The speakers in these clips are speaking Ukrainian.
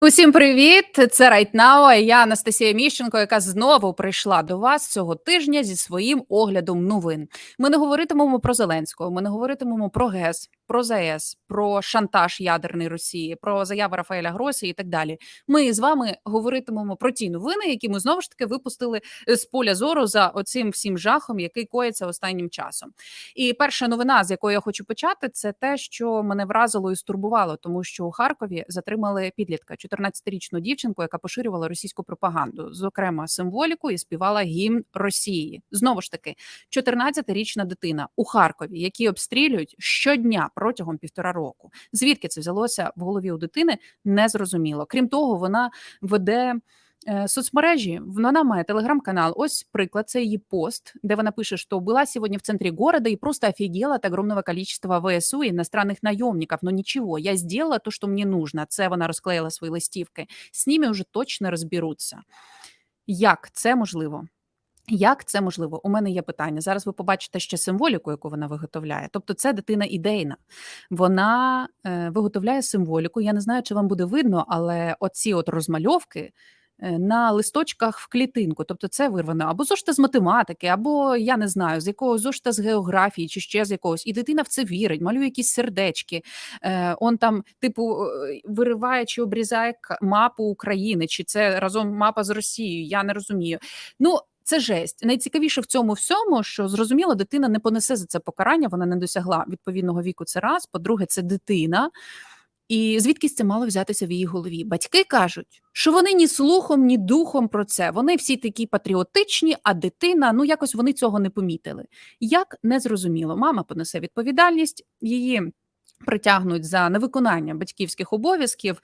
Усім привіт! Це Right Now, а Я Анастасія Міщенко, яка знову прийшла до вас цього тижня зі своїм оглядом новин. Ми не говоритимемо про Зеленського, ми не говоритимемо про ГЕС, про ЗАЕС, про шантаж ядерний Росії, про заяви Рафаеля Гросі і так далі. Ми з вами говоритимемо про ті новини, які ми знову ж таки випустили е, з поля зору за оцим всім жахом, який коїться останнім часом. І перша новина, з якої я хочу почати, це те, що мене вразило і стурбувало, тому що у Харкові затримали підлітка. 14-річну дівчинку, яка поширювала російську пропаганду, зокрема символіку, і співала гімн Росії. Знову ж таки, 14-річна дитина у Харкові, які обстрілюють щодня протягом півтора року. Звідки це взялося в голові у дитини? Незрозуміло. Крім того, вона веде. Е, соцмережі вона має телеграм-канал. Ось приклад, це її пост, де вона пише, що була сьогодні в центрі города и просто офигела от огромного количества ВСУ и иностранных наемников. Но ничего, я сделала то, що мені нужно. Це вона розклеїла свої листівки. З ними вже точно розберуться. Як це можливо? Як це можливо? У мене є питання. Зараз ви побачите ще символіку, яку вона виготовляє. Тобто, це дитина ідейна. Вона е, виготовляє символіку. Я не знаю, чи вам буде видно, але оці от розмальовки Е, на листочках в клітинку. Тобто це вирвано або зошита з математики, або я не знаю, з якого зошита з географії, чи ще з якогось. І дитина в це вірить, малює якісь сердечки. Е, Он там, типу, е, вириває чи обрізає мапу України, чи це разом мапа з Росією. Я не розумію. Ну. Це жесть. Найцікавіше в цьому всьому, що зрозуміло, дитина не понесе за це покарання. Вона не досягла відповідного віку. Це раз. По-друге, це дитина. І звідки це мало взятися в її голові? Батьки кажуть, що вони ні слухом, ні духом про це. Вони всі такі патріотичні, а дитина ну якось вони цього не помітили. Як не зрозуміло, мама понесе відповідальність, її притягнуть за невиконання батьківських обов'язків.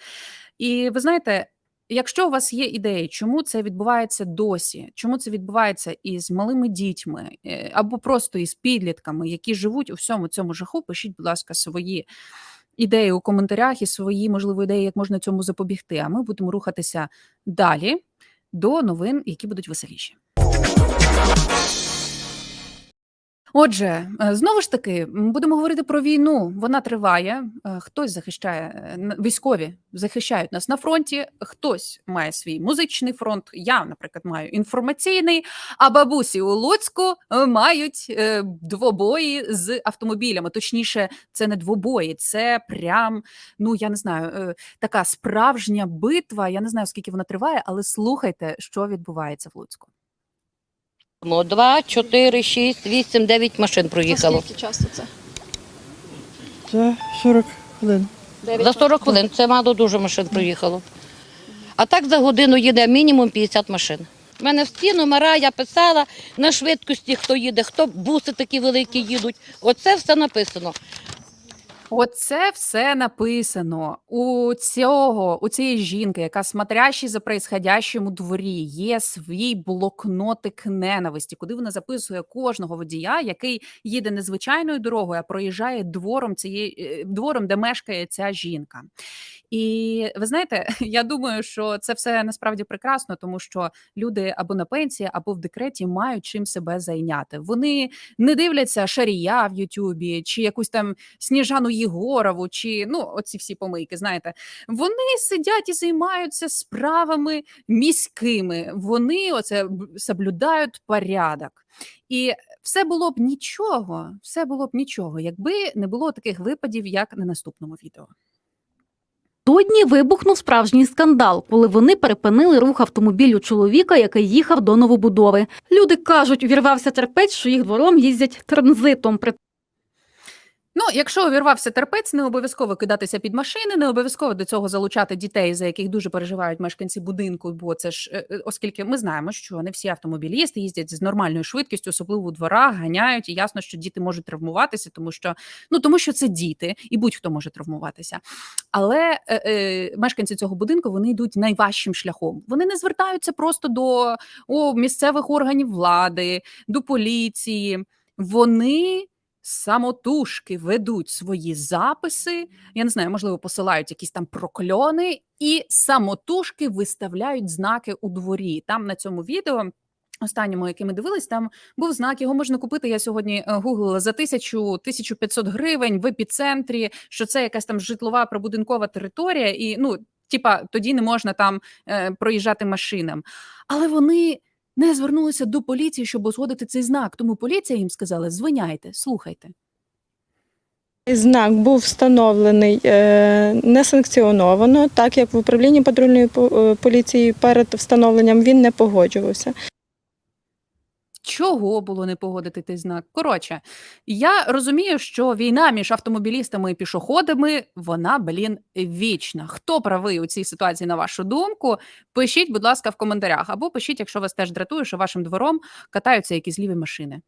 І ви знаєте. Якщо у вас є ідеї, чому це відбувається досі, чому це відбувається із малими дітьми е, або просто із підлітками, які живуть у всьому цьому жаху, пишіть, будь ласка, свої ідеї у коментарях і свої, можливо, ідеї, як можна цьому запобігти. А ми будемо рухатися далі до новин, які будуть веселіші. Отже, е, знову ж таки, будемо говорити про війну. Вона триває. Е, хтось захищає е, військові, захищають нас на фронті. Хтось має свій музичний фронт. Я, наприклад, маю інформаційний. А бабусі у Луцьку мають двобої з автомобілями. Точніше, це не двобої, це прям ну я не знаю, така справжня битва. Я не знаю скільки вона триває, але слухайте, що відбувається в Луцьку. Два, чотири, шість, вісім, дев'ять машин проїхало. Скільки часу це? Це 40 хвилин. За 40 хвилин. Це мало дуже машин проїхало. А так за годину їде мінімум 50 машин. У мене всі номера я писала на швидкості, хто їде, хто буси такі великі їдуть. Оце все написано. Оце все написано у цього, у цієї жінки, яка смотрящий за происходящим у дворі, є свій блокнотик ненависті, куди вона записує кожного водія, який їде незвичайною дорогою, а проїжджає двором цієї е, двором, де мешкає ця жінка. І ви знаєте, я думаю, що це все насправді прекрасно, тому що люди або на пенсії, або в декреті мають чим себе зайняти. Вони не дивляться шарія в Ютубі чи якусь там сніжану Єгорову, чи ну оці всі помийки. Знаєте, вони сидять і займаються справами міськими. Вони оце соблюдають порядок. І все було б нічого, все було б нічого, якби не було таких випадів, як на наступному відео. Напередодні вибухнув справжній скандал, коли вони перепинили рух автомобілю чоловіка, який їхав до новобудови. Люди кажуть, увірвався терпець, що їх двором їздять транзитом. Ну, якщо увірвався терпець, не обов'язково кидатися під машини, не обов'язково до цього залучати дітей, за яких дуже переживають мешканці будинку. Бо це ж е, е, оскільки ми знаємо, що не всі автомобілісти їздять з нормальною швидкістю, особливо у дворах, ганяють, і ясно, що діти можуть травмуватися, тому що ну тому, що це діти, і будь-хто може травмуватися. Але е, е, мешканці цього будинку вони йдуть найважчим шляхом. Вони не звертаються просто до о, місцевих органів влади, до поліції. Вони самотужки ведуть свої записи. Я не знаю, можливо, посилають якісь там прокльони, і самотужки виставляють знаки у дворі. Там на цьому відео. Останньому, яке ми дивились, там був знак. Його можна купити. Я сьогодні е, гуглила за тисячу 1500 гривень в епіцентрі. Що це якась там житлова прибудинкова територія, і ну Типа, тоді не можна там е, проїжджати машинам. Але вони не звернулися до поліції, щоб узгодити цей знак. Тому поліція їм сказала: звиняйте, слухайте. Знак був встановлений е, несанкціоновано, так як в управлінні патрульної е, поліції перед встановленням він не погоджувався. Чого було не погодити той знак? Коротше, я розумію, що війна між автомобілістами і пішоходами, вона, блін, вічна. Хто правий у цій ситуації, на вашу думку? Пишіть, будь ласка, в коментарях, або пишіть, якщо вас теж дратує, що вашим двором катаються якісь ліві машини.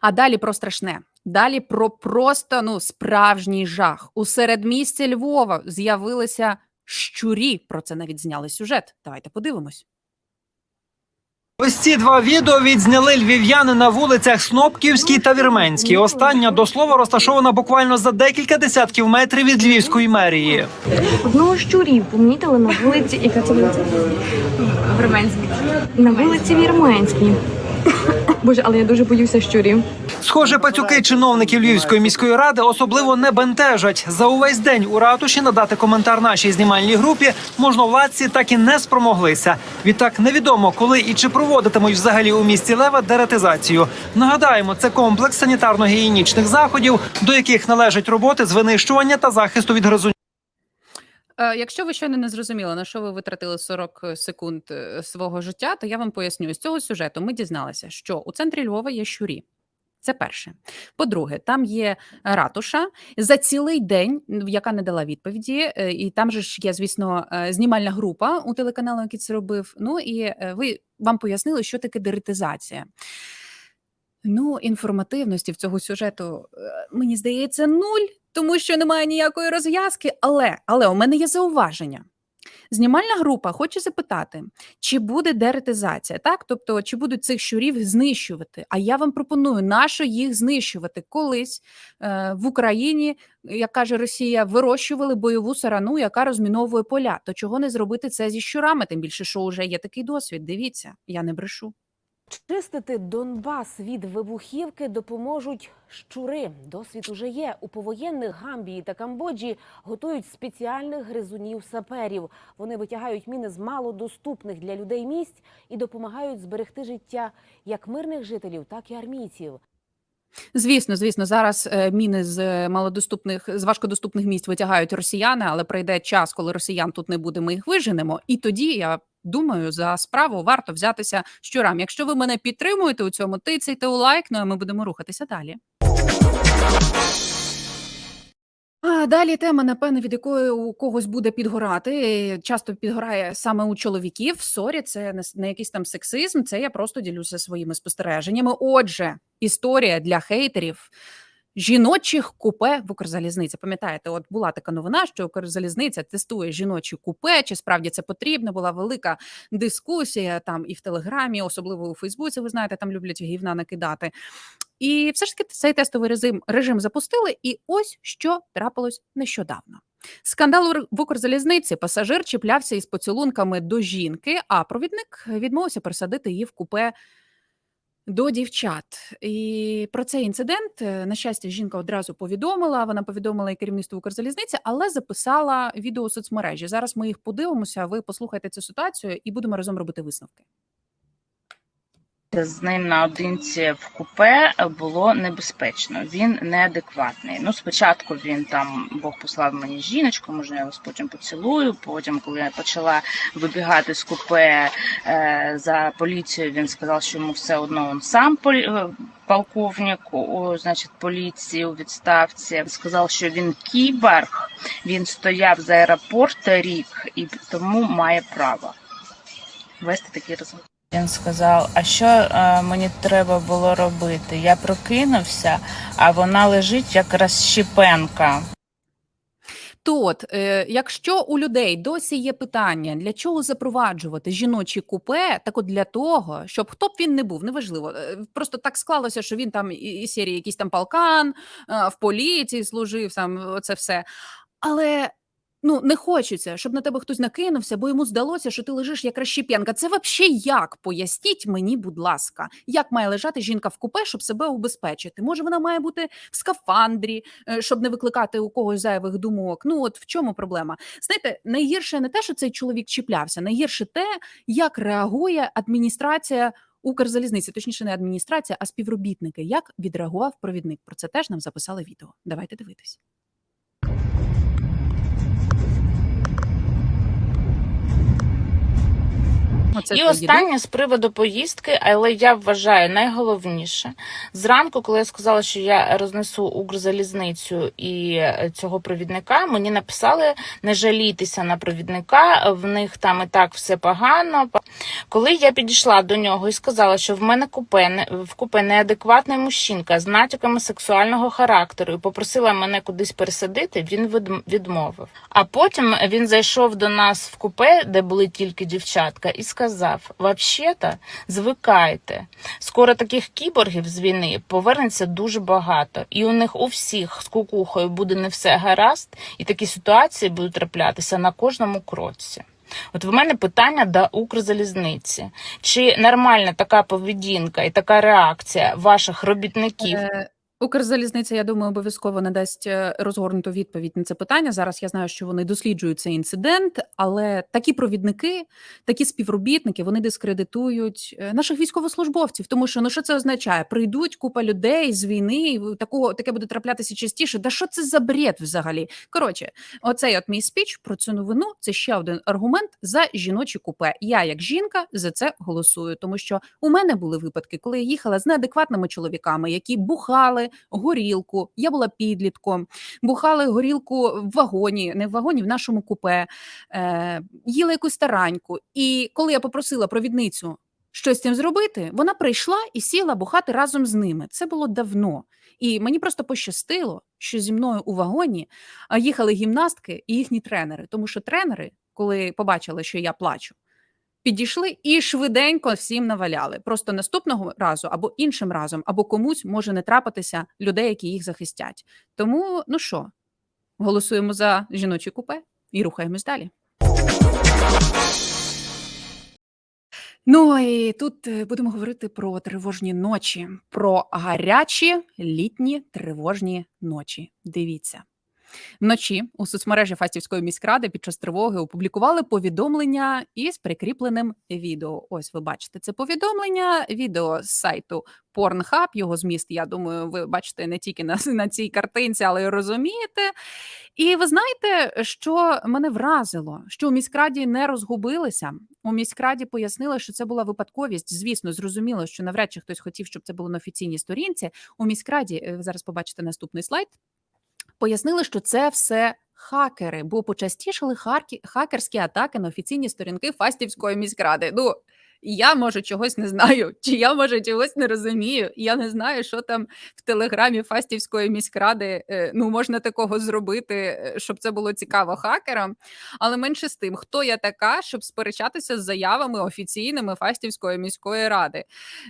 А далі про страшне. Далі про просто ну справжній жах. У середмісті Львова з'явилися щурі. Про це навіть зняли сюжет. Давайте подивимось. Ось ці два відео відзняли львів'яни на вулицях Снопківській та Вірменській. Остання до слова розташована буквально за декілька десятків метрів від львівської мерії. Одного з щурів помітили на вулиці, яка це вулиця? Вірменській. На вулиці Вірменській. Боже, але я дуже боюся щурів. Схоже, пацюки чиновників Львівської міської ради особливо не бентежать. За увесь день у ратуші надати коментар нашій знімальній групі можновладці так і не спромоглися. Відтак невідомо, коли і чи проводитимуть взагалі у місті Лева деретизацію. Нагадаємо, це комплекс санітарно-гігієнічних заходів, до яких належать роботи з винищування та захисту від гризунів. Е, Якщо ви щойно не зрозуміли, на що ви витратили 40 секунд е, свого життя, то я вам поясню. З цього сюжету ми дізналися, що у центрі Львова є щурі. Це перше. По-друге, там є ратуша за цілий день, яка не дала відповіді. е, І там же ж є, звісно, е, знімальна група у телеканалу, який це робив. Ну і е, ви вам пояснили, що таке деретизація. Ну, інформативності в цього сюжету, е, мені здається, нуль, тому що немає ніякої розв'язки. Але, але у мене є зауваження. Знімальна група хоче запитати, чи буде деретизація, так? Тобто, чи будуть цих щурів знищувати? А я вам пропоную, нащо їх знищувати? Колись е, в Україні, як каже Росія, вирощували бойову сарану, яка розміновує поля. То чого не зробити це зі щурами? Тим більше, що вже є такий досвід. Дивіться, я не брешу. Чистити Донбас від вибухівки допоможуть щури. Досвід уже є. У повоєнних Гамбії та Камбоджі готують спеціальних гризунів саперів. Вони витягають міни з малодоступних для людей місць і допомагають зберегти життя як мирних жителів, так і армійців. Звісно, звісно, зараз е, міни з е, малодоступних з важкодоступних місць витягають росіяни, але прийде час, коли росіян тут не буде. Ми їх виженемо. І тоді я думаю, за справу варто взятися щурам. Якщо ви мене підтримуєте у цьому, тицяйте у лайк. Ну а ми будемо рухатися далі. А далі тема, напевно, від якої у когось буде підгорати. Часто підгорає саме у чоловіків. Сорі, це не якийсь там сексизм. Це я просто ділюся своїми спостереженнями. Отже, історія для хейтерів. Жіночих купе в Укрзалізниці. Пам'ятаєте, от була така новина, що Укрзалізниця тестує жіночі купе. Чи справді це потрібно? Була велика дискусія там і в Телеграмі, особливо у Фейсбуці. Ви знаєте, там люблять гівна накидати. І все ж таки цей тестовий режим, режим запустили. І ось що трапилось нещодавно. Скандал в Укрзалізниці. Пасажир чіплявся із поцілунками до жінки, а провідник відмовився пересадити її в купе до дівчат. І про цей інцидент, е, на щастя, жінка одразу повідомила. Вона повідомила і керівництво Укрзалізниці, але записала відео у соцмережі. Зараз ми їх подивимося. Ви послухайте цю ситуацію і будемо разом робити висновки. З ним наодинці в купе було небезпечно. Він неадекватний. Ну, спочатку він там Бог послав мені жіночку, може я вас потім поцілую. Потім, коли я почала вибігати з купе е, за поліцією, він сказав, що йому все одно він сам е, полковник, о, значить, поліції у відставці. Сказав, що він кіборг, він стояв за аеропорту рік і тому має право вести такі розмови. Він сказав: А що е, мені треба було робити? Я прокинувся, а вона лежить як розщепенка. То от, е, якщо у людей досі є питання, для чого запроваджувати жіночі купе, так от для того, щоб хто б він не був, неважливо. е, Просто так склалося, що він там і- серії якийсь там полкан, е, в поліції служив, там оце все. Але Ну, не хочеться, щоб на тебе хтось накинувся, бо йому здалося, що ти лежиш як розщеп'янка. Це вообще як? Поясніть мені, будь ласка, як має лежати жінка в купе, щоб себе убезпечити? Може, вона має бути в скафандрі, е, щоб не викликати у когось зайвих думок. Ну от в чому проблема? Знаєте, найгірше не те, що цей чоловік чіплявся, найгірше те, як реагує адміністрація. Укрзалізниці, точніше, не адміністрація, а співробітники. Як відреагував провідник? Про це теж нам записали відео. Давайте дивитись. Оце І останнє з приводу поїздки, але я вважаю найголовніше. Зранку, коли я сказала, що я рознесу Укрзалізницю і е, цього провідника, мені написали не жалітися на провідника, в них там і так все погано. Коли я підійшла до нього і сказала, що в мене купе в купе неадекватний мужчинка з натяками сексуального характеру і попросила мене кудись пересадити, він відм- відмовив. А потім він зайшов до нас в купе, де були тільки дівчатка, і сказав: Вообще-то, звикайте. Скоро таких кіборгів з війни повернеться дуже багато, і у них у всіх з кукухою буде не все гаразд, і такі ситуації будуть траплятися на кожному кроці. От в мене питання до Укрзалізниці. Чи нормальна така поведінка і така реакція ваших робітників Е, Укрзалізниця, я думаю, обов'язково надасть е, розгорнуту відповідь на це питання. Зараз я знаю, що вони досліджують цей інцидент, але такі провідники, такі співробітники, вони дискредитують е, наших військовослужбовців. Тому що ну що це означає? Прийдуть купа людей з війни, такого таке буде траплятися частіше. Да що це за бред взагалі? Коротше, оцей от мій спіч про цю новину це ще один аргумент за жіночі купе. Я, як жінка, за це голосую, тому що у мене були випадки, коли я їхала з неадекватними чоловіками, які бухали горілку. Я була підлітком, бухали горілку в вагоні, не в вагоні, в нашому купе, е, їли якусь тараньку. І коли я попросила провідницю щось з цим зробити, вона прийшла і сіла бухати разом з ними. Це було давно. І мені просто пощастило, що зі мною у вагоні їхали гімнастки і їхні тренери, тому що тренери, коли побачили, що я плачу, підійшли і швиденько всім наваляли. Просто наступного разу або іншим разом, або комусь може не трапитися людей, які їх захистять. Тому, ну що, голосуємо за жіночі купе і рухаємось далі. Ну і тут е, будемо говорити про тривожні ночі, про гарячі літні тривожні ночі. Дивіться. Вночі у соцмережі Фастівської міськради під час тривоги опублікували повідомлення із прикріпленим відео. Ось ви бачите це повідомлення. Відео з сайту Pornhub. Його зміст, я думаю, ви бачите не тільки на, на цій картинці, але й розумієте. І ви знаєте, що мене вразило, що у міськраді не розгубилися. У міськраді пояснили, що це була випадковість. Звісно, зрозуміло, що навряд чи хтось хотів, щоб це було на офіційній сторінці. У міськраді е, ви зараз побачите наступний слайд. Пояснили, що це все хакери, бо почастішали харкі, хакерські атаки на офіційні сторінки Фастівської міськради. Ну я може чогось не знаю, чи я може чогось не розумію. Я не знаю, що там в телеграмі Фастівської міськради е, ну можна такого зробити, е, щоб це було цікаво хакерам. Але менше з тим, хто я така, щоб сперечатися з заявами офіційними Фастівської міської ради.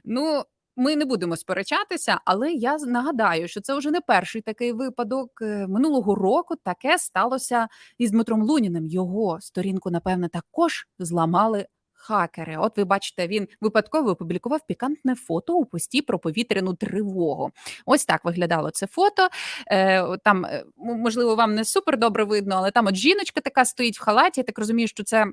Ну. Ми не будемо сперечатися, але я нагадаю, що це вже не перший такий випадок. Е, Минулого року таке сталося із Дмитром Луніним. Його сторінку, напевне, також зламали хакери. От ви бачите, він випадково опублікував пікантне фото у пості про повітряну тривогу. Ось так виглядало це фото. Е, Там, е, можливо, вам не супер добре видно, але там от жіночка така стоїть в халаті. Я так розумію, що це.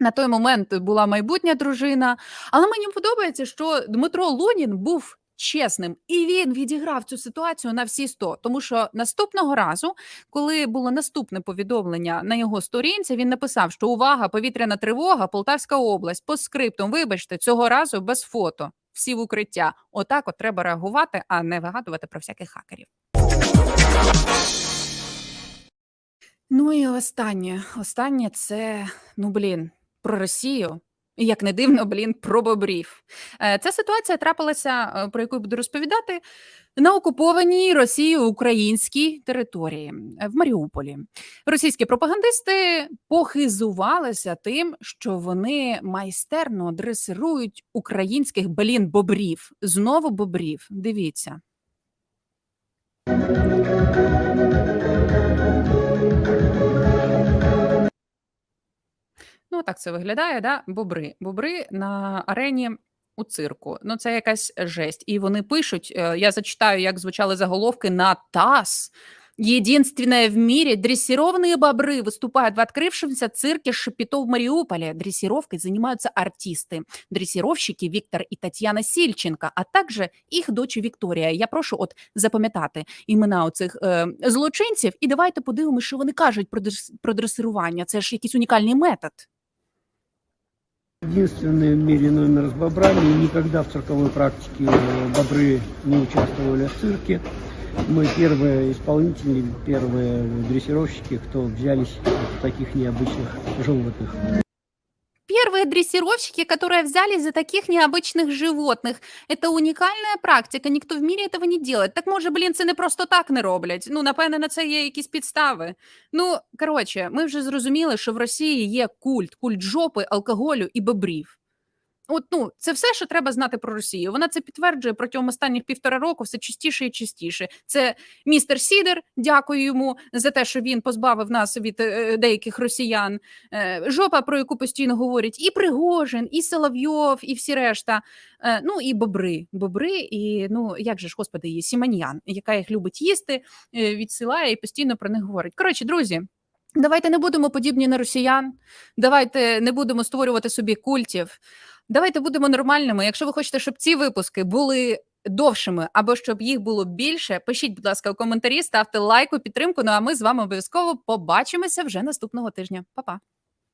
На той момент була майбутня дружина, але мені подобається, що Дмитро Лунін був чесним, і він відіграв цю ситуацію на всі 100. Тому що наступного разу, коли було наступне повідомлення на його сторінці, він написав, що увага, повітряна тривога, Полтавська область, по скриптум, вибачте, цього разу без фото. Всі в укриття. Отак от треба реагувати, а не вигадувати про всяких хакерів. Ну і останнє. Останнє це, ну блін, про Росію. Як не дивно, блін, про бобрів. Е, Ця ситуація трапилася, е, про яку буду розповідати, на окупованій Росією українській території е, в Маріуполі. Російські пропагандисти похизувалися тим, що вони майстерно дресирують українських блін бобрів. Знову бобрів. Дивіться. Отак це виглядає, да? Бобри. Бобри на арені у цирку. Ну, це якась жесть. І вони пишуть: е, я зачитаю, як звучали заголовки на ТАСС. Единственное в мире дрессированные бобры выступают в открывшемся цирке Шапито в Мариуполе. Дрессировкой занимаются артисты. Дрессировщики Виктор и Татьяна Сильченко, а также їх дочь Вікторія. Я прошу от запам'ятати імена оцих е, злочинців, і давайте подивимося, що вони кажуть про, дрес- про дресирування. Це ж якийсь унікальний метод. Единственный в мире номер с бобрами. И никогда в цирковой практике э, бобры не участвовали в цирке. Мы первые исполнители, первые дрессировщики, кто взялись за таких необычных животных. Первые дрессировщики, которые взялись за таких необычных животных. Это унікальна практика, ніхто в мірі этого не делает. Так може, блін, це не просто так не роблять. Ну, напевне, на це є якісь підстави. Ну, коротше, ми вже зрозуміли, що в Росії є культ, культ жопи, алкоголю і бобрів. От, ну, це все, що треба знати про Росію. Вона це підтверджує протягом останніх півтора року все частіше і частіше. Це містер Сідер, дякую йому за те, що він позбавив нас від е, деяких росіян. Е, жопа, про яку постійно говорять, і Пригожин, і Соловйов, і всі решта. Е, ну і бобри. Бобри, і ну як же ж, господи, її Сіманьян, яка їх любить їсти, відсилає і постійно про них говорить. Коротше, друзі. Давайте не будемо подібні на росіян. Давайте не будемо створювати собі культів. Давайте будемо нормальними. Якщо ви хочете, щоб ці випуски були довшими або щоб їх було більше, пишіть, будь ласка, у коментарі, ставте лайк у підтримку. Ну а ми з вами обов'язково побачимося вже наступного тижня. Па-па!